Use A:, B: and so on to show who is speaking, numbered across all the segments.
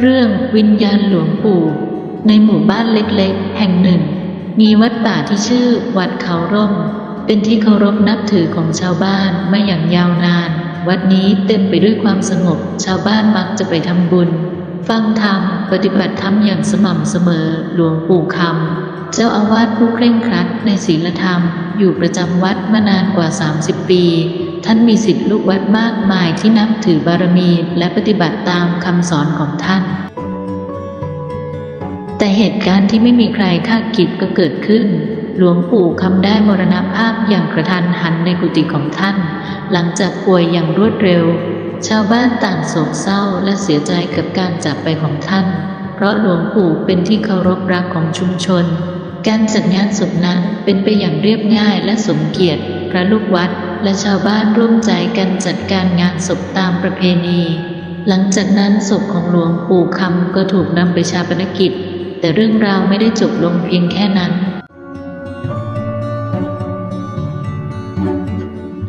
A: เรื่องวิญญาณหลวงปู่ ในหมู่บ้านเล็กๆ แห่งหนึ่ง มีวัดป่าที่ชื่อวัดเขาร่ม เป็นที่เคารพนับถือของชาวบ้านมาอย่างยาวนาน วัดนี้เต็มไปด้วยความสงบ ชาวบ้านมักจะไปทำบุญ ฟังธรรม ปฏิบัติธรรมอย่างสม่ำเสมอหลวงปู่คำเจ้าอาวาสผู้เคร่งครัดในศีลธรรม อยู่ประจำวัดมานานกว่า 30 ปี ท่านมีสิทธิลูกวัดมากมายที่นับถือบารมีและปฏิบัติตามคำสอนของท่าน แต่เหตุการณ์ที่ไม่มีใครคาดคิดก็เกิดขึ้น หลวงปู่คำได้มรณภาพอย่างกระทันหันในกุฏิของท่าน หลังจากป่วยอย่างรวดเร็ว ชาวบ้านต่างโศกเศร้าและเสียใจกับการจากไปของท่าน เพราะหลวงปู่เป็นที่เคารพรักของชุมชน การจัดงานศพนั้นเป็นไปอย่างเรียบง่ายและสมเกียรติพระลูกวัดและชาวบ้านร่วมใจกันจัดการงานศพตามประเพณี หลังจากนั้นศพของหลวงปู่คำก็ถูกนำไปชาปนกิจ แต่เรื่องราวไม่ได้จบลงเพียงแค่นั้น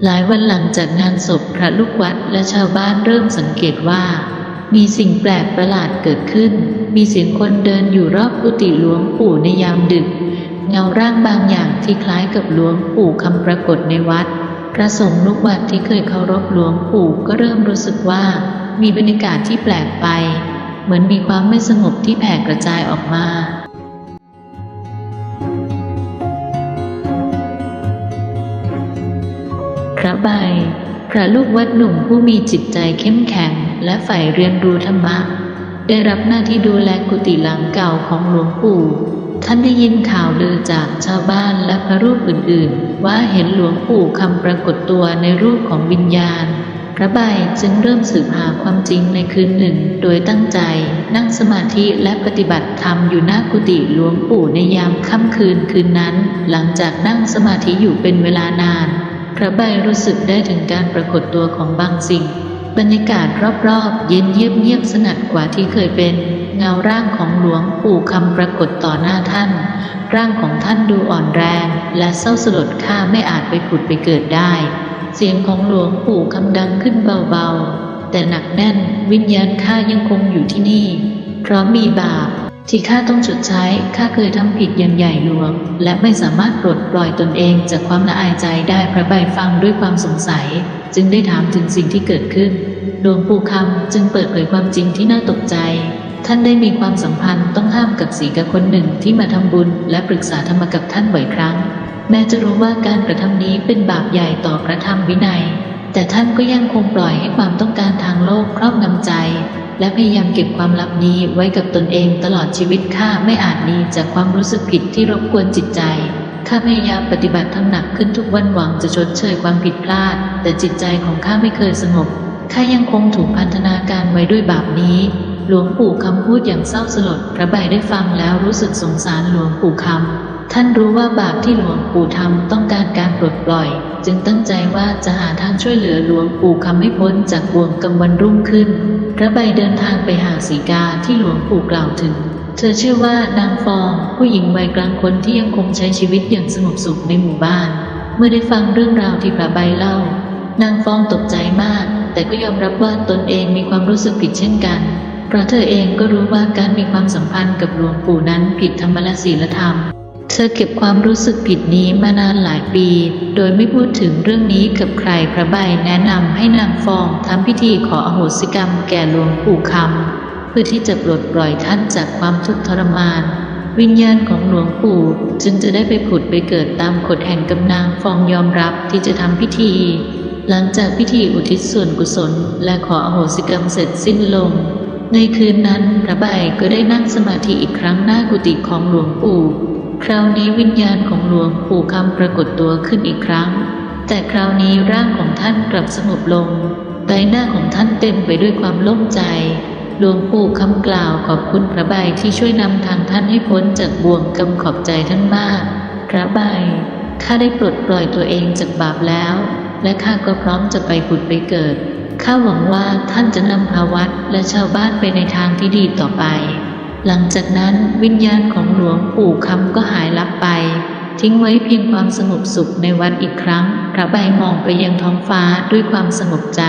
A: หลายวันหลังจากงานศพพระลูกวัดและชาวบ้านเริ่มสังเกตว่า มีสิ่งแปลกประหลาดเกิดขึ้น มีเสียงคนเดินอยู่รอบกุฏิหลวงปู่ในยามดึกเงาร่างบางอย่างที่คล้ายกับหลวงปู่คำปรากฏในวัด พระสงฆ์ลูกวัดที่เคยเคารพหลวงปู่ก็เริ่มรู้สึกว่ามีบรรยากาศที่แปลกไป เหมือนมีความไม่สงบที่แผ่กระจายออกมาพระใบ พระลูกวัดหนุ่มผู้มีจิตใจเข้มแข็งและใฝ่เรียนรู้ธรรมะ ได้รับหน้าที่ดูแลกุฏิหลังเก่าของหลวงปู่ ท่านได้ยินข่าวลือจากชาวบ้านและพระรูปอื่นๆ ว่าเห็นหลวงปู่คำปรากฏตัวในรูปของวิญญาณ พระใบจึงเริ่มสืบหาความจริงในคืนหนึ่ง โดยตั้งใจนั่งสมาธิและปฏิบัติธรรมอยู่หน้ากุฏิหลวงปู่ในยามค่ำคืนคืนนั้น หลังจากนั่งสมาธิอยู่เป็นเวลานาน พระใบรู้สึกได้ถึงการปรากฏตัวของบางสิ่ง บรรยากาศรอบๆ เย็นเยียบๆสงัดกว่าที่เคยเป็น เงาร่างของหลวงปู่คำปรากฏต่อหน้าท่าน ร่างของท่านดูอ่อนแรง และเศร้าสลดข้าไม่อาจไปผุดไปเกิดได้ เสียงของหลวงปู่คำดังขึ้นเบาๆ แต่หนักแน่นวิญญาณข้ายังคงอยู่ที่นี่ เพราะมีบาป ที่ข้าต้องชดใช้ ข้าเคยทำผิดอย่างใหญ่หลวง และไม่สามารถปลดปล่อยตนเองจากความละอายใจได้พระใบฟังด้วยความสงสัย จึงได้ถามถึงสิ่งที่เกิดขึ้น หลวงปู่คำจึงเปิดเผยความจริงที่น่าตกใจ ท่านได้มีความสัมพันธ์ต้องห้ามกับสีกาคนหนึ่งที่มาทำบุญ และปรึกษาธรรมกับท่านบ่อยครั้ง แม้จะรู้ว่าการกระทำนี้เป็นบาปใหญ่ต่อพระธรรมวินัย แต่ท่านก็ยังคงปล่อยให้ความต้องการทางโลกครอบงำใจ และพยายามเก็บความลับนี้ไว้กับตนเองตลอดชีวิตข้าไม่อาจหนีจากความรู้สึกผิดที่รบกวนจิตใจข้าพยายามปฏิบัติทำหนักขึ้นทุกวันหวังจะชดเชยความผิดพลาด แต่จิตใจของข้าไม่เคยสงบข้ายังคงถูกพันธนาการไว้ด้วยบาปนี้ หลวงปู่คำพูดอย่างเศร้าสลดพระใบได้ฟังแล้วรู้สึกสงสารหลวงปู่คำท่านรู้ว่าบาปที่หลวงปู่ทำต้องการการปลดปล่อย จึงตั้งใจว่าจะหาทางช่วยเหลือหลวงปู่คำให้พ้นจากบ่วงกำวันรุ่งขึ้น พระใบเดินทางไปหาสีกาที่หลวงปู่กล่าวถึง เธอชื่อว่านางฟองผู้หญิงวัยกลางคนที่ยังคงใช้ชีวิตอย่างสงบสุขในหมู่บ้าน เมื่อได้ฟังเรื่องราวที่พระใบเล่า นางฟองตกใจมาก แต่ก็ยอมรับว่าตนเองมีความรู้สึกผิดเช่นกัน เพราะเธอเองก็รู้ว่าการมีความสัมพันธ์กับหลวงปู่นั้นผิดธรรมและศีลธรรม ธอเก็บความรู้สึกผิดนี้มานานหลายปี โดยไม่พูดถึงเรื่องนี้กับใครพระใบแนะนำให้นางฟองทำพิธีขออโหสิกรรมแก่หลวงปู่คำเพื่อที่จะปลดปล่อยท่านจากความทุกข์ทรมาน วิญญาณของหลวงปู่จึงจะได้ไปผุดไปเกิดตามกฎแห่งกำนางฟองยอมรับที่จะทำพิธี หลังจากพิธีอุทิศส่วนกุศล และขออโหสิกรรมเสร็จสิ้นลงในคืนนั้นพระใบก็ได้นั่งสมาธิอีกครั้งหน้ากุฏิของหลวงปู่ คราวนี้วิญญาณของหลวงปู่คำปรากฏตัวขึ้นอีกครั้ง แต่คราวนี้ร่างของท่านกลับสงบลงใบหน้าของท่านเต็มไปด้วยความโล่งใจ หลวงปู่คำกล่าวขอบคุณพระใบที่ช่วยนำทางท่านให้พ้นจากบ่วงกำขอบใจท่านมาก พระใบข้าได้ปลดปล่อยตัวเองจากบาปแล้ว และข้าก็พร้อมจะไปผุดไปเกิด ข้าหวังว่าท่านจะนำพาวัดและชาวบ้านไปในทางที่ดีต่อไป หลังจากนั้นวิญญาณของหลวงปู่คำก็หายลับไป ทิ้งไว้เพียงความสงบสุขในวัดอีกครั้งพระใบมองไปยังท้องฟ้าด้วยความสงบใจ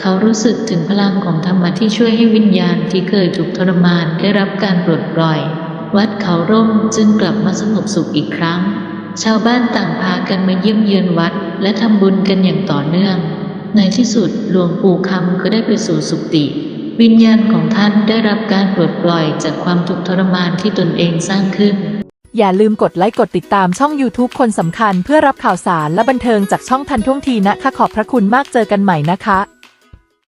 A: เขารู้สึกถึงพลังของธรรมะที่ช่วยให้วิญญาณที่เคยถูกทรมานได้รับการปลดปล่อย วัดเขาร่มจึงกลับมาสงบสุขอีกครั้ง ชาวบ้านต่างพากันมาเยี่ยมเยือนวัด และทำบุญกันอย่างต่อเนื่อง ในที่สุดหลวงปู่คำก็ได้ไปสู่สุคติ วิญญาณของท่านได้รับการปลดปล่อยจากความทุกข์ทรมานที่ตนเองสร้างขึ้น
B: อย่าลืมกดไลค์กดติดตามช่อง YouTube คนสำคัญเพื่อรับข่าวสารและบันเทิงจากช่องทันท่วงทีนะคะขอบพระคุณมากเจอกันใหม่นะคะ